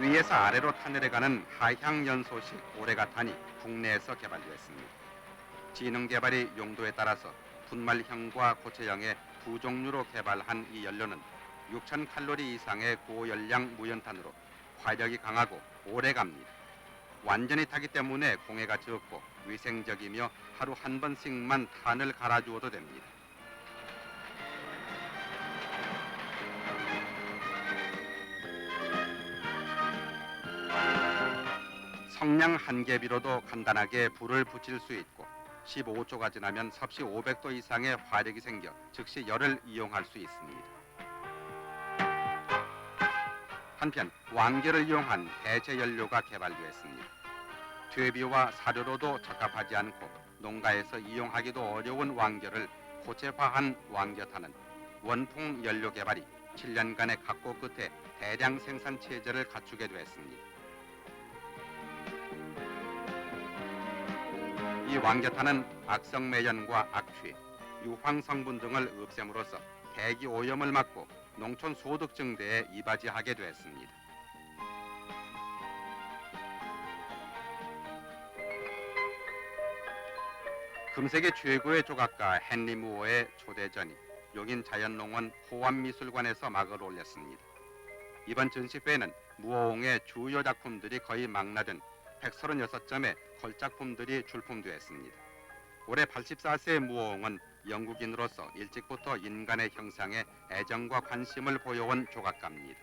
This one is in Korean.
위에서 아래로 타내려가는 하향 연소식 오레가 탄이 국내에서 개발되었습니다. 지능 개발의 용도에 따라서 분말형과 고체형의 두 종류로 개발한 이 연료는 6,000 칼로리 이상의 고열량 무연탄으로 화력이 강하고 오래 갑니다. 완전히 타기 때문에 공해가 적고 위생적이며 하루 한 번씩만 탄을 갈아주어도 됩니다. 성냥 한 개비로도 간단하게 불을 붙일 수 있고 15초가 지나면 섭씨 500도 이상의 화력이 생겨 즉시 열을 이용할 수 있습니다. 한편 왕겨를 이용한 대체 연료가 개발되었습니다. 퇴비와 사료로도 적합하지 않고 농가에서 이용하기도 어려운 왕겨를 고체화한 왕겨탄은 원통 연료 개발이 7년간의 각고 끝에 대량 생산 체제를 갖추게 되었습니다. 이 왕겨탄은 악성 매연과 악취, 유황 성분 등을 없앰으로써 대기 오염을 막고 농촌 소득 증대에 이바지하게 되었습니다. 금세계 최고의 조각가 헨리 무어의 초대전이 용인 자연농원 호암미술관에서 막을 올렸습니다. 이번 전시회에는 무어옹의 주요 작품들이 거의 망라된 136점의 걸작품들이 출품되었습니다. 올해 84세 무어옹은 영국인으로서 일찍부터 인간의 형상에 애정과 관심을 보여온 조각가입니다.